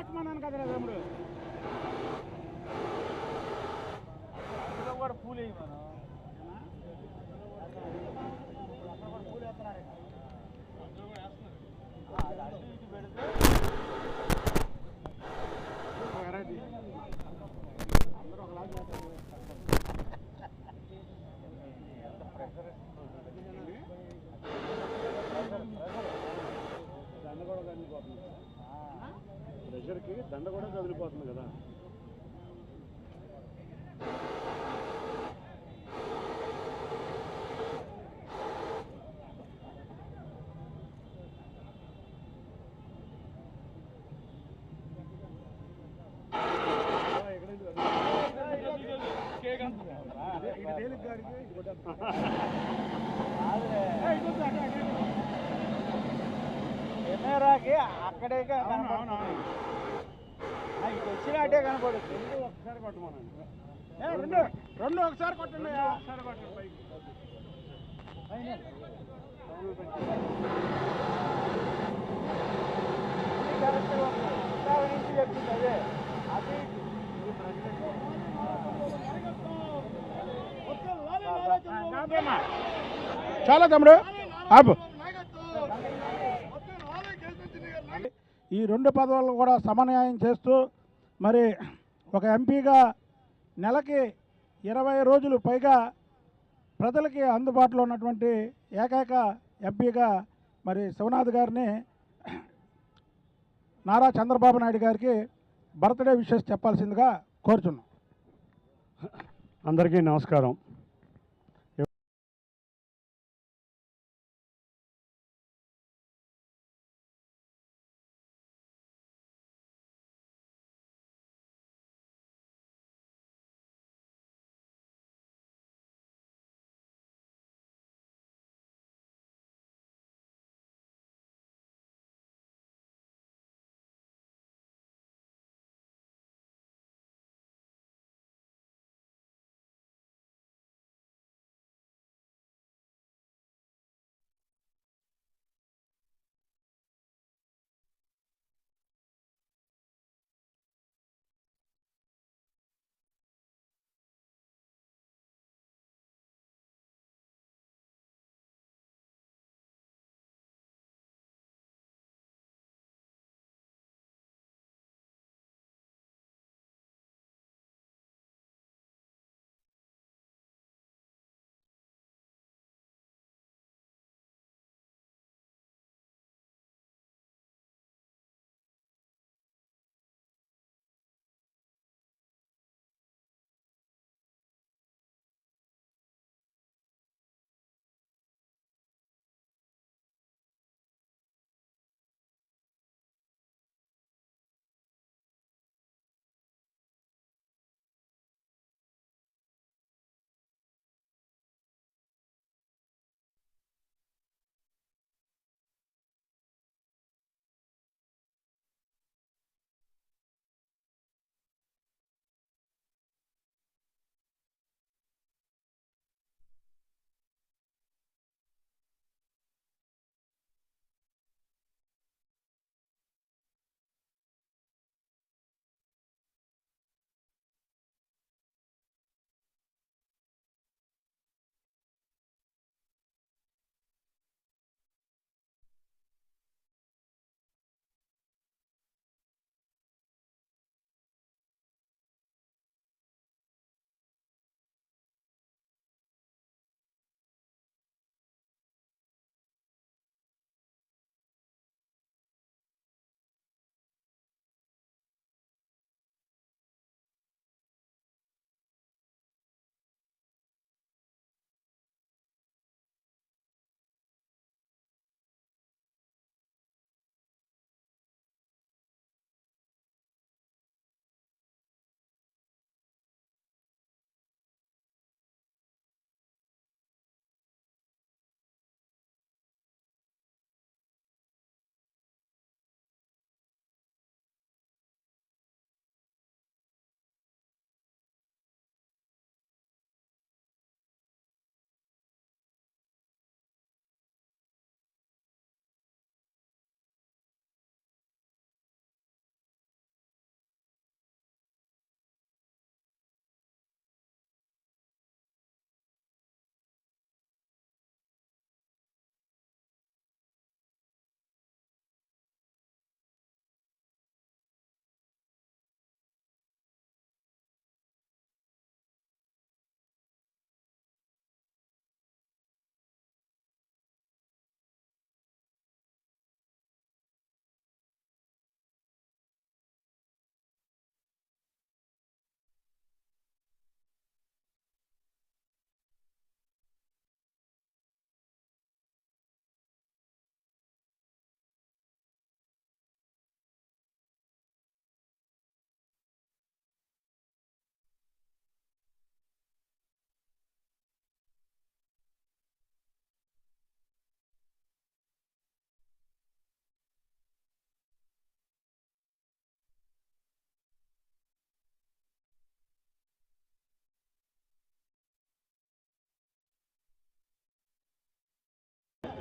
ఎక్కమన్నాను కదరా తమ్ముడు. కూడా పూలు అందరూ ఒకలాగా చేస్తారు. దండ కూడా కదిలిపోతుంది ప్రెషర్కి దండ కూడా కదిలిపోతుంది కదా ఇది తేలిక గాడికి ఇది. కెమెరాకి అక్కడే వచ్చినట్టే కనపడుతుంది. రెండు ఒకసారి కొట్టమనండి. రెండు రెండు ఒకసారి కొట్టండి. ఒకసారి కొట్టండి పైకి. నుంచి చెప్తుంది అదే. అది చాలా తమ్ముడు. ఆపు. ఈ రెండు పదవులను కూడా సమన్వయం చేస్తూ మరి ఒక ఎంపీగా నెలకి ఇరవై రోజులు పైగా ప్రజలకి అందుబాటులో ఉన్నటువంటి ఏకైక ఎంపీగా మరి శివనాథ్ గారిని నారా చంద్రబాబు నాయుడు గారికి బర్త్డే విషెస్ చెప్పాల్సిందిగా కోరుచున్నాం. అందరికీ నమస్కారం.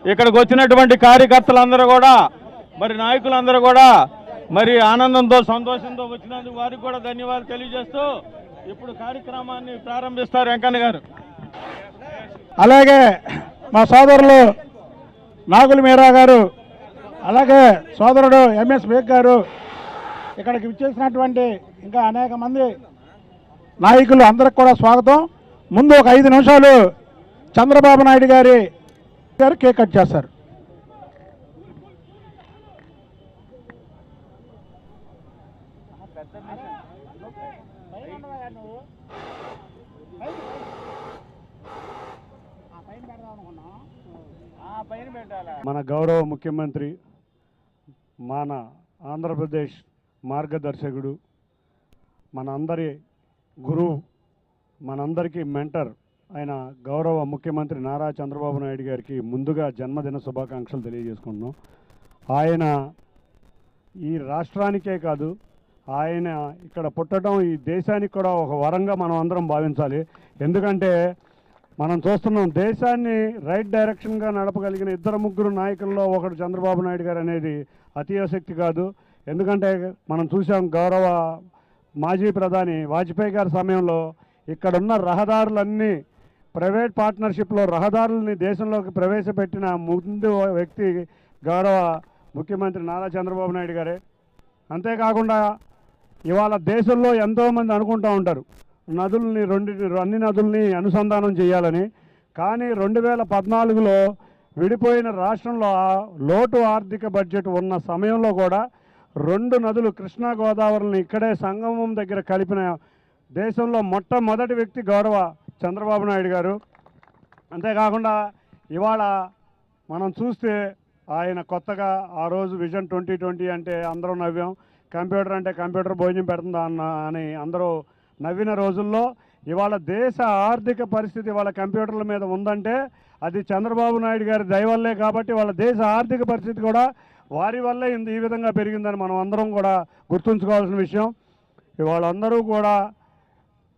ఇక్కడికి వచ్చినటువంటి కార్యకర్తలందరూ కూడా మరి నాయకులందరూ కూడా మరి ఆనందంతో సంతోషంతో వచ్చినందుకు వారికి కూడా ధన్యవాదాలు తెలియజేస్తూ ఇప్పుడు కార్యక్రమాన్ని ప్రారంభిస్తారు వెంకన్న గారు. అలాగే మా సోదరులు నాగుల మీరా గారు అలాగే సోదరుడు ఎంఎస్ బేగ్ గారు ఇక్కడికి విచ్చేసినటువంటి ఇంకా అనేక మంది నాయకులు అందరికి కూడా స్వాగతం. ముందు ఒక ఐదు నిమిషాలు చంద్రబాబు నాయుడు గారి గారు కేక్ కట్ చేస్తారు. మన గౌరవ ముఖ్యమంత్రి మన ఆంధ్రప్రదేశ్ మార్గదర్శకుడు మనందరి గురువు మనందరికీ మెంటర్ ఆయన గౌరవ ముఖ్యమంత్రి నారా చంద్రబాబు నాయుడు గారికి ముందుగా జన్మదిన శుభాకాంక్షలు తెలియజేసుకుంటున్నాం. ఆయన ఈ రాష్ట్రానికే కాదు ఆయన ఇక్కడ పుట్టడం ఈ దేశానికి కూడా ఒక వరంగా మనం అందరం భావించాలి. ఎందుకంటే మనం చూస్తున్నాం దేశాన్ని రైట్ డైరెక్షన్గా నడపగలిగిన ఇద్దరు ముగ్గురు నాయకుల్లో ఒకడు చంద్రబాబు నాయుడు గారు అనేది అతిశక్తి కాదు. ఎందుకంటే మనం చూసాం గౌరవ మాజీ ప్రధాని వాజ్పేయి గారి సమయంలో ఇక్కడున్న రహదారులన్నీ ప్రైవేట్ పార్ట్నర్షిప్లో రహదారులని దేశంలోకి ప్రవేశపెట్టిన ముందు వ్యక్తి గౌరవ ముఖ్యమంత్రి నారా చంద్రబాబు నాయుడు గారే. అంతేకాకుండా ఇవాళ దేశంలో ఎంతోమంది అనుకుంటూ ఉంటారు నదుల్ని రెండు అన్ని నదుల్ని అనుసంధానం చేయాలని. కానీ రెండు వేల పద్నాలుగులో విడిపోయిన రాష్ట్రంలో లోటు ఆర్థిక బడ్జెట్ ఉన్న సమయంలో కూడా రెండు నదులు కృష్ణా గోదావరిని ఇక్కడే సంగమం దగ్గర కలిపిన దేశంలో మొట్టమొదటి వ్యక్తి గౌరవ చంద్రబాబు నాయుడు గారు. అంతేకాకుండా ఇవాళ మనం చూస్తే ఆయన కొత్తగా ఆ రోజు విజన్ ట్వంటీ ట్వంటీ అంటే అందరూ నవ్వాం. కంప్యూటర్ అంటే కంప్యూటర్ భోజనం పెడుతుందా అన్న అని అందరూ నవ్విన రోజుల్లో ఇవాళ దేశ ఆర్థిక పరిస్థితి వాళ్ళ కంప్యూటర్ల మీద ఉందంటే అది చంద్రబాబు నాయుడు గారి దయవల్లే కాబట్టి వాళ్ళ దేశ ఆర్థిక పరిస్థితి కూడా వారి వల్లే ఈ విధంగా పెరిగిందని మనం అందరం కూడా గుర్తుంచుకోవాల్సిన విషయం. ఇవాళ అందరూ కూడా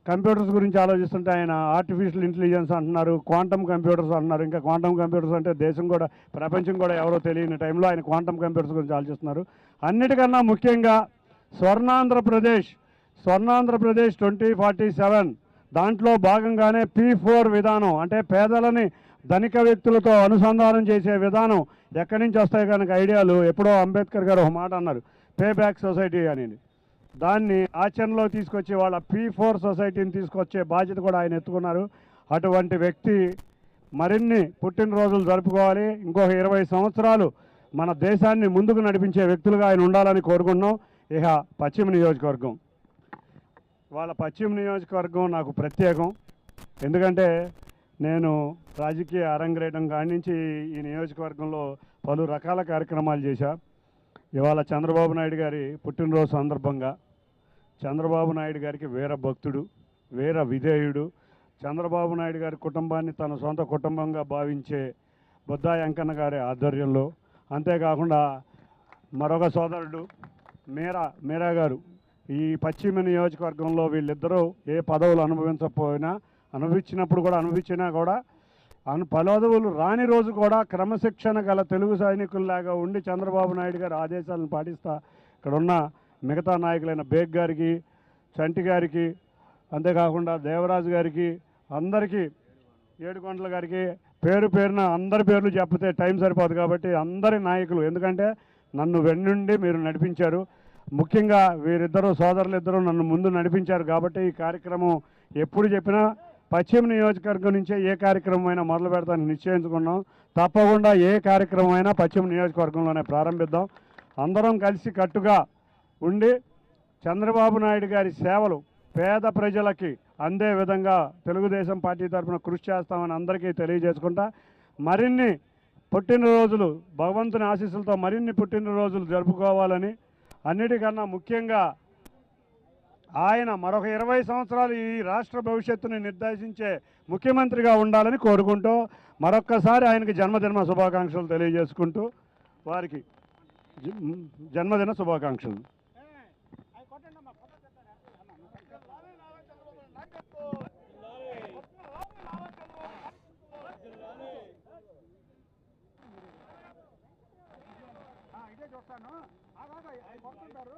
కంప్యూటర్స్ గురించి ఆలోచిస్తుంటే ఆయన ఆర్టిఫిషియల్ ఇంటెలిజెన్స్ అంటున్నారు క్వాంటమ్ కంప్యూటర్స్ అంటున్నారు. ఇంకా క్వాంటమ్ కంప్యూటర్స్ అంటే దేశం కూడా ప్రపంచం కూడా ఎవరో తెలియని టైంలో ఆయన క్వాంటమ్ కంప్యూటర్స్ గురించి ఆలోచిస్తున్నారు. అన్నిటికన్నా ముఖ్యంగా Swarnandhrapradesh Swarnandhrapradesh twenty forty seven దాంట్లో భాగంగానే పీ ఫోర్ విధానం అంటే పేదలని ధనిక వ్యక్తులతో అనుసంధానం చేసే విధానం ఎక్కడి నుంచి వస్తాయి కనుక ఐడియాలు ఎప్పుడో అంబేద్కర్ గారు ఒక మాట అన్నారు పే బ్యాక్ సొసైటీ అని. దాన్ని ఆచరణలో తీసుకొచ్చి వాళ్ళ పీ ఫోర్ సొసైటీని తీసుకొచ్చే బాధ్యత కూడా ఆయన ఎత్తుకున్నారు. అటువంటి వ్యక్తి మరిన్ని పుట్టినరోజులు జరుపుకోవాలి. ఇంకొక ఇరవై సంవత్సరాలు మన దేశాన్ని ముందుకు నడిపించే వ్యక్తులుగా ఆయన ఉండాలని కోరుకుంటున్నాం. ఇక పశ్చిమ నియోజకవర్గం. వాళ్ళ పశ్చిమ నియోజకవర్గం నాకు ప్రత్యేకం. ఎందుకంటే నేను రాజకీయ అరంగేయడం కాడి నుంచి ఈ నియోజకవర్గంలో పలు రకాల కార్యక్రమాలు చేశా. ఇవాళ చంద్రబాబు నాయుడు గారి పుట్టినరోజు సందర్భంగా చంద్రబాబు నాయుడు గారికి వీర భక్తుడు వీర విధేయుడు. చంద్రబాబు నాయుడు గారి కుటుంబాన్ని తన సొంత కుటుంబంగా భావించే బుద్ధా వెంకన్న గారి ఆధ్వర్యంలో అంతేకాకుండా మరొక సోదరుడు మీరా మీరా గారు. ఈ పశ్చిమ నియోజకవర్గంలో వీళ్ళిద్దరూ ఏ పదవులు అనుభవించకపోయినా అనుభవించినప్పుడు కూడా అనుభవించినా కూడా అను పదవులు రాని రోజు కూడా క్రమశిక్షణ గల తెలుగు సైనికుల్లాగా ఉండి చంద్రబాబు నాయుడు గారి ఆదేశాలను పాటిస్తా ఇక్కడ ఉన్న మిగతా నాయకులైన బేగ్ గారికి చంటి గారికి అంతేకాకుండా దేవరాజు గారికి అందరికీ ఏడుకొండల గారికి పేరు పేరున అందరి పేర్లు చెప్పితే టైం సరిపోదు కాబట్టి అందరి నాయకులు. ఎందుకంటే నన్ను వెన్నుండి మీరు నడిపించారు. ముఖ్యంగా వీరిద్దరూ సోదరులు నన్ను ముందు నడిపించారు కాబట్టి ఈ కార్యక్రమం ఎప్పుడు చెప్పినా పశ్చిమ నియోజకవర్గం నుంచే ఏ కార్యక్రమం అయినా మొదలు పెడతానికి నిశ్చయించుకున్నాం. తప్పకుండా ఏ కార్యక్రమం అయినా పశ్చిమ నియోజకవర్గంలోనే ప్రారంభిద్దాం. అందరం కలిసి కట్టుగా ఉండి చంద్రబాబు నాయుడు గారి సేవలు పేద ప్రజలకి అందే విధంగా తెలుగుదేశం పార్టీ తరఫున కృషి చేస్తామని అందరికీ తెలియజేసుకుంటా. మరిన్ని పుట్టినరోజులు భగవంతుని ఆశీస్సులతో మరిన్ని పుట్టినరోజులు జరుపుకోవాలని అన్నిటికన్నా ముఖ్యంగా ఆయన మరొక ఇరవై సంవత్సరాలు ఈ రాష్ట్ర భవిష్యత్తుని నిర్దేశించే ముఖ్యమంత్రిగా ఉండాలని కోరుకుంటూ మరొక్కసారి ఆయనకి జన్మదిన శుభాకాంక్షలు తెలియజేసుకుంటూ వారికి జన్మదిన శుభాకాంక్షలు. అవి కొడుతుంటారు.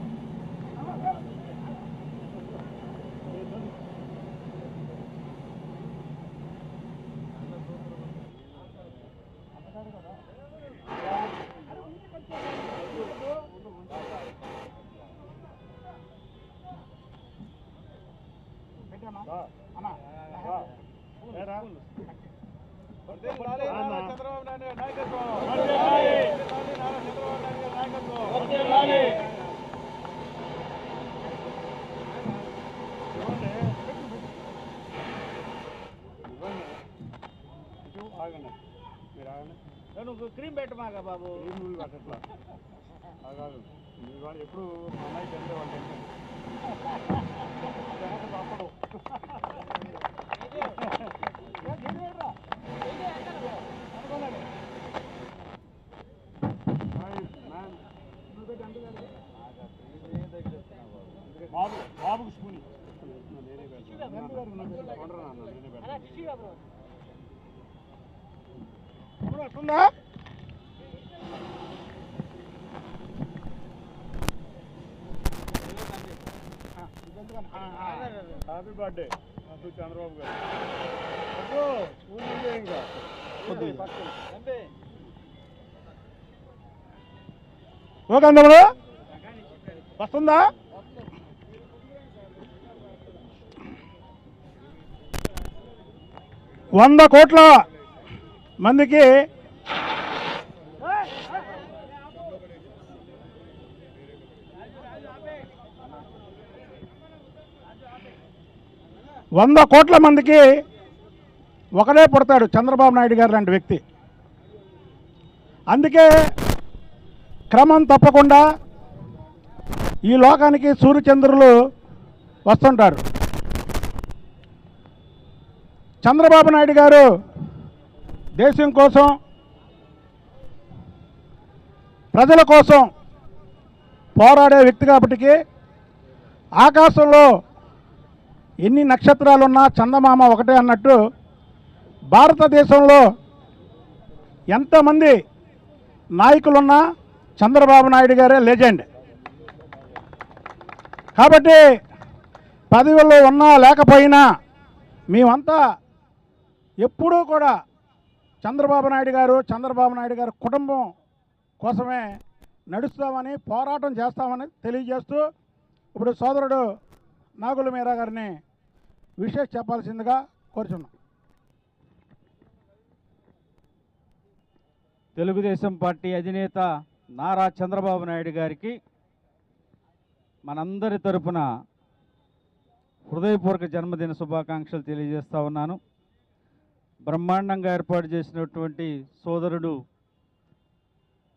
నువ్వు క్రీమ్ పెట్టమాక బాబు ఏం నువ్వు కట్టట్లా ఎప్పుడు మా అమ్మాయికి వెళ్తే వాళ్ళు బాబు బాబుకు ఇప్పుడు వస్తుందా హ్యాపీ బర్త్డే అటు చంద్రబాబు గారు. అటు స్కూల్ నుంచే ఇంకా ఓకే అందరూ వస్తుందా వంద కోట్ల మందికి వంద కోట్ల మందికి ఒకడే పుడతాడు చంద్రబాబు నాయుడు గారు లాంటి వ్యక్తి. అందుకే క్రమం తప్పకుండా ఈ లోకానికి సూర్యచంద్రులు వస్తుంటారు. చంద్రబాబు నాయుడు గారు దేశం కోసం ప్రజల కోసం పోరాడే వ్యక్తి కాబట్టికి ఆకాశంలో ఎన్ని నక్షత్రాలున్నా చందమామ ఒకటే అన్నట్టు భారతదేశంలో ఎంతమంది నాయకులున్నా చంద్రబాబు నాయుడు గారే లెజెండ్. కాబట్టి పదవుల్లో ఉన్నా లేకపోయినా మేమంతా ఎప్పుడూ కూడా చంద్రబాబు నాయుడు గారు చంద్రబాబు నాయుడు గారి కుటుంబం కోసమే నడుస్తామని పోరాటం చేస్తామని తెలియజేస్తూ ఇప్పుడు సోదరుడు నాగుల మీరా గారిని విషయం చెప్పాల్సిందిగా కోరుచున్నాం. తెలుగుదేశం పార్టీ అధినేత నారా చంద్రబాబు నాయుడు గారికి మనందరి తరపున హృదయపూర్వక జన్మదిన శుభాకాంక్షలు తెలియజేస్తా ఉన్నాను. బ్రహ్మాండంగా ఏర్పాటు చేసినటువంటి సోదరుడు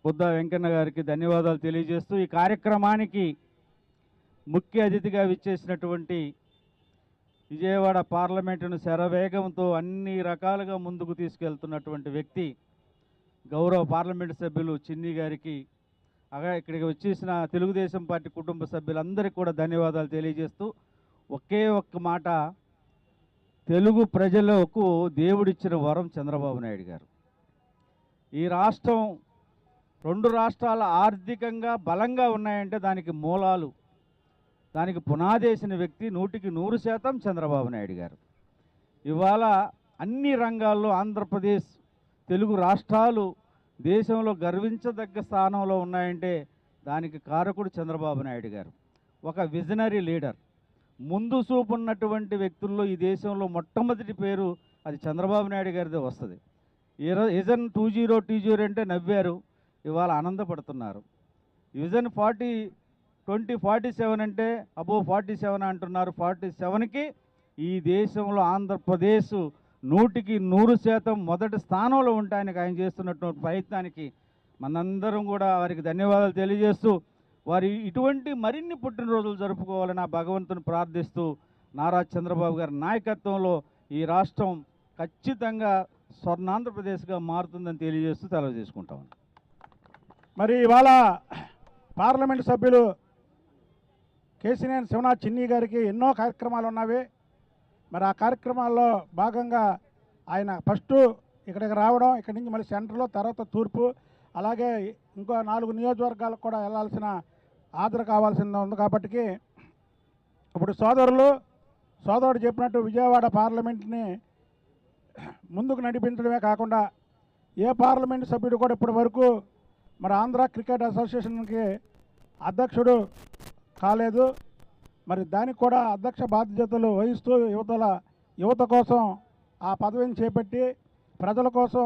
బుద్ధ వెంకన్న గారికి ధన్యవాదాలు తెలియజేస్తూ ఈ కార్యక్రమానికి ముఖ్య అతిథిగా విచ్చేసినటువంటి విజయవాడ పార్లమెంటును శరవేగంతో అన్ని రకాలుగా ముందుకు తీసుకెళ్తున్నటువంటి వ్యక్తి గౌరవ పార్లమెంటు సభ్యులు చిన్ని గారికి అగా ఇక్కడికి వచ్చేసిన తెలుగుదేశం పార్టీ కుటుంబ సభ్యులందరికీ కూడా ధన్యవాదాలు తెలియజేస్తూ ఒకే ఒక్క మాట తెలుగు ప్రజలకు దేవుడిచ్చిన వరం చంద్రబాబు నాయుడు గారు. ఈ రాష్ట్రం రెండు రాష్ట్రాలు ఆర్థికంగా బలంగా ఉన్నాయంటే దానికి మూలాలు దానికి పునాదేసిన వ్యక్తి నూటికి నూరు శాతం చంద్రబాబు నాయుడు గారు. ఇవాళ అన్ని రంగాల్లో ఆంధ్రప్రదేశ్ తెలుగు రాష్ట్రాలు దేశంలో గర్వించదగ్గ స్థానంలో ఉన్నాయంటే దానికి కారకుడు చంద్రబాబు నాయుడు గారు. ఒక విజనరీ లీడర్. ముందు చూపు ఉన్నటువంటి వ్యక్తుల్లో ఈ దేశంలో మొట్టమొదటి పేరు అది చంద్రబాబు నాయుడు గారిదే వస్తుంది. Vision two zero two zero అంటే నవ్వారు ఇవాళ ఆనందపడుతున్నారు. Vision forty twenty forty seven అంటే అబో ఫార్టీ సెవెన్ అంటున్నారు. ఫార్టీ సెవెన్కి ఈ దేశంలో ఆంధ్రప్రదేశ్ నూటికి నూరు శాతం మొదటి స్థానంలో ఉండడానికి ఆయన చేస్తున్నటువంటి ప్రయత్నానికి మనందరం కూడా వారికి ధన్యవాదాలు తెలియజేస్తూ వారి ఇటువంటి మరిన్ని పుట్టినరోజులు జరుపుకోవాలని ఆ భగవంతుని ప్రార్థిస్తూ నారా చంద్రబాబు గారి నాయకత్వంలో ఈ రాష్ట్రం ఖచ్చితంగా స్వర్ణాంధ్రప్రదేశ్గా మారుతుందని తెలియజేస్తూ తెలియజేసుకుంటాం మరి ఇవాళ పార్లమెంట్ సభ్యులు కేసినేని శివనాథ్ చిన్ని గారికి ఎన్నో కార్యక్రమాలు ఉన్నవి. మరి ఆ కార్యక్రమాల్లో భాగంగా ఆయన ఫస్ట్ ఇక్కడికి రావడం ఇక్కడి నుంచి మళ్ళీ సెంటర్లో తర్వాత తూర్పు అలాగే ఇంకో నాలుగు నియోజకవర్గాలకు కూడా వెళ్ళాల్సిన ఆదర కావాల్సింది ఉంది కాబట్టి ఇప్పుడు సోదరులు సోదరుడు చెప్పినట్టు విజయవాడ పార్లమెంట్ని ముందుకు నడిపించడమే కాకుండా ఏ పార్లమెంట్ సభ్యుడు కూడా ఇప్పటి వరకు మరి ఆంధ్ర క్రికెట్ అసోసియేషన్కి అధ్యక్షుడు కాలేదు. మరి దానికి కూడా అధ్యక్ష బాధ్యతలు వహిస్తూ యువతల యువత కోసం ఆ పదవిని చేపట్టి ప్రజల కోసం